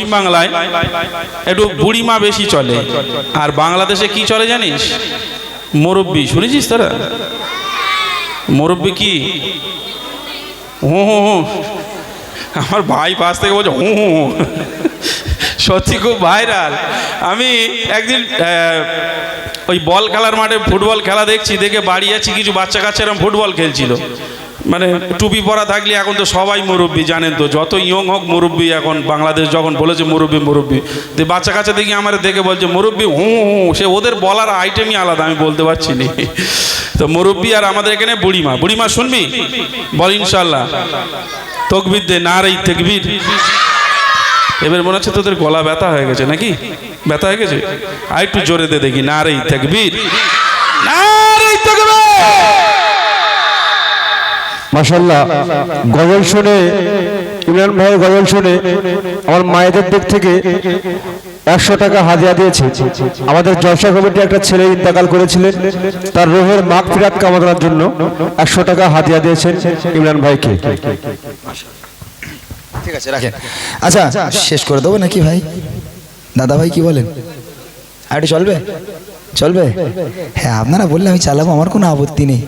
পশ্চিমবাংলায় একটু বুড়িমা বেশি চলে। আর বাংলাদেশে কি চলে জানিস? মুরব্বি, শুনেছিস তোরা? মুরব্বি কি? হু আমার ভাই পাশ থেকে বলছে, হু হু হু। সত্যি খুব ভাইরাল। আমি একদিন ওই বল খেলার মাঠে ফুটবল খেলা দেখছি, দেখে বাড়ি যাচ্ছি, কিছু বাচ্চা কাচ্চা এরকম ফুটবল খেলছিল। মানে টুপি পরা থাকলে এখন তো সবাই মুরব্বী, জানেন তো, যত ইয়ং হোক মুরব্বী এখন, বাংলাদেশ যখন বলেছে মুরব্বী মুরব্বী তো বাচ্চা কাচ্চা দেখি আমার দেখে বলছে, মুরব্বী, হু হু সে ওদের বলার আইটেমই আলাদা, আমি বলতে পারছি না। তো মুরব্বী আর আমাদের এখানে বুড়িমা বুড়িমা শুনবি? বল ইনশাল্লাহ তকবির দে, না রে তকবির। এবার মনে হচ্ছে তোদের গলা ব্যথা হয়ে গেছে নাকি? ব্যথা হয়ে গেছে? আর একটু জোরে দে দেখি, না রে তকবির। না রে তকবির! মাসাল্লাহ গজল শুনে ইমরান ভাইয়ের গজল শুনে আমার মায়েদের দিক থেকে একশো টাকা হাদিয়া দিয়েছে। আমাদের জলসা কমিটি একটা ছেলে ইন্তেকাল করেছিলেন তার রোহের মাগ ফিরাত কামানোর জন্য একশো টাকা হাদিয়া দিয়েছেন ইমরান ভাইকে। ঠিক আছে রাখেন আচ্ছা শেষ করে দেবো নাকি ভাই? দাদা ভাই কি বলেন? আর একটু চলবে? চলবে? হ্যাঁ আপনারা বললে আমি চালাবো আমার কোনো আপত্তি নেই।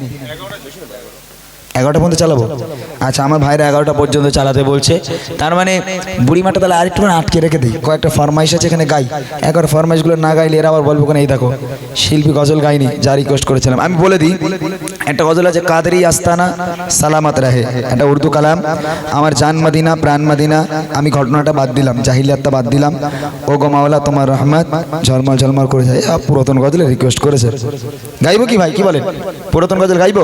এগারোটা পর্যন্ত চালাবো? আচ্ছা আমার ভাইরা এগারোটা পর্যন্ত চালাতে বলছে। তার মানে বুড়িমাটা তাহলে আরেকটু আটকে রেখে দিই। কয়েকটা ফরমাইশ আছে এখানে গাই। একবার ফরমাইশগুলো না গাইলে এরা আবার বলব কেন এই দেখো, শিল্পী গজল গাইনি, যা রিকোয়েস্ট করেছিলাম। আমি বলে দিই, একটা গজল আছে, কাদেরি আস্তানা, সালামাত রাহে। একটা উর্দু কালাম, আমার জান মাদিনা, প্রাণ মাদিনা, আমি ঘটনাটা বাদ দিলাম, জাহিলিয়াতটা বাদ দিলাম। ও গো মাওলা, তোমার রহমত, ঝলমল ঝলমল করে যায় পুরাতন গজলে রিকোয়েস্ট করেছে। গাইবো কি ভাই? কি বলেন? পুরাতন গজল গাইবো?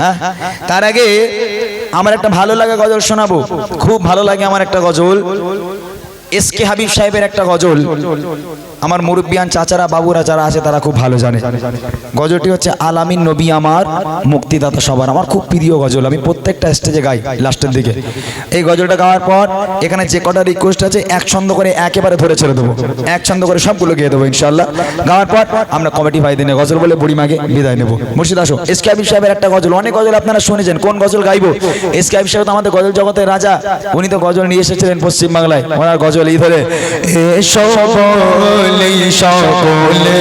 হ্যাঁ? তার আগে আমার একটা ভালো লাগা গজল শোনাবো। খুব ভালো লাগে আমার একটা গজল। এস কে হাবিব সাহেবের একটা গজল। আমার মুরব্বিয়ান চাচারা, বাবুরা যারা আছে, তারা খুব ভালো জানে। গজলটি হচ্ছে আলামিন নবী আমার, মুক্তিদাতা সবার আমার। খুব প্রিয় গজল। আমি প্রত্যেকটা স্টেজে গাই, লাস্টের দিকে। এই গজলটা গাওয়ার পর, এখানে যে কটা রিকোয়েস্ট আছে এক ছন্দ করে একেবারে ধরে ছেড়ে দেবো। এক ছন্দ করে সবগুলো গিয়ে দেবো ইনশাল্লাহ গাওয়ার পর, আমরা কমিটি ভাই দিনে গজল বলে বুড়িমাকে বিদায় নেব। মুর্শিদ, আসো। এস কে হাবিব সাহেবের একটা গজল। অনেক গজল আপনারা শুনেছেন। কোন গজল গাইবো? এস কে হাবিব সাহেব তো আমাদের গজল জগতের রাজা। উনি তো গজল নিয়ে এসেছিলেন পশ্চিমবাংলায়। ওনার গজল এই ধরে। বলে সকলে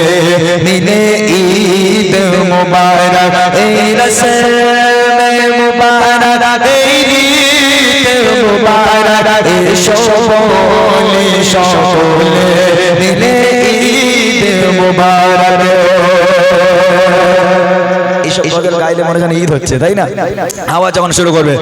মিলে ঈদ বলে গাইলে মনে ঈদ হচ্ছে, তাই না? আওয়াজ যখন শুরু করবে।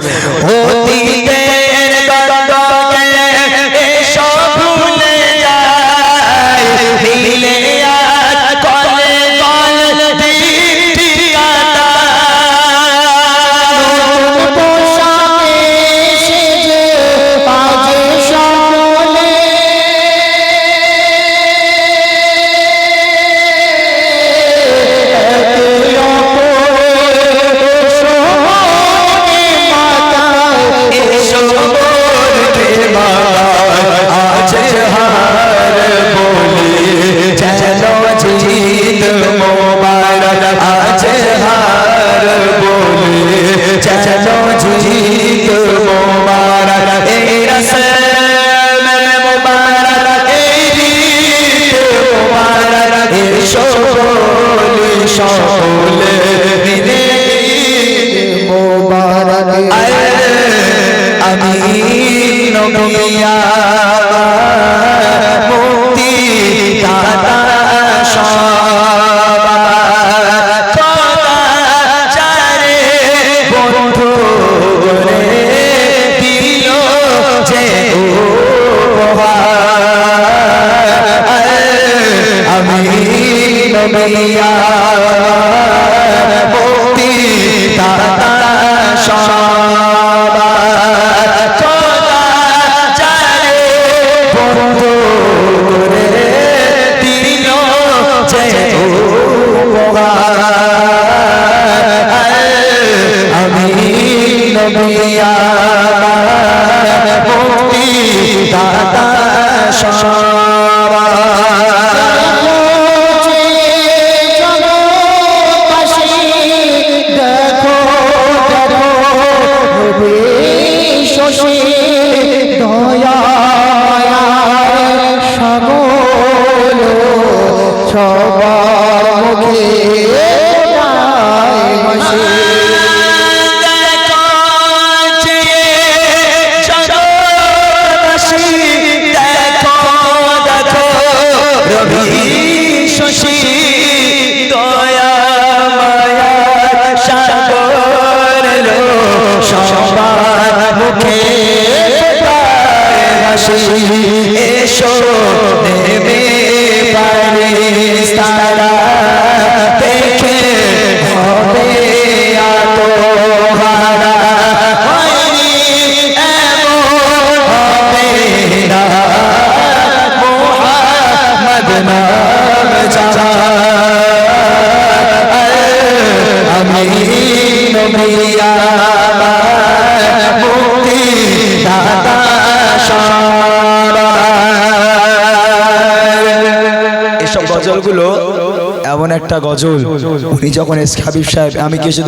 বলি একটা গজল। উনি যখন এস হাবিব সাহেব আমি কিছুদিন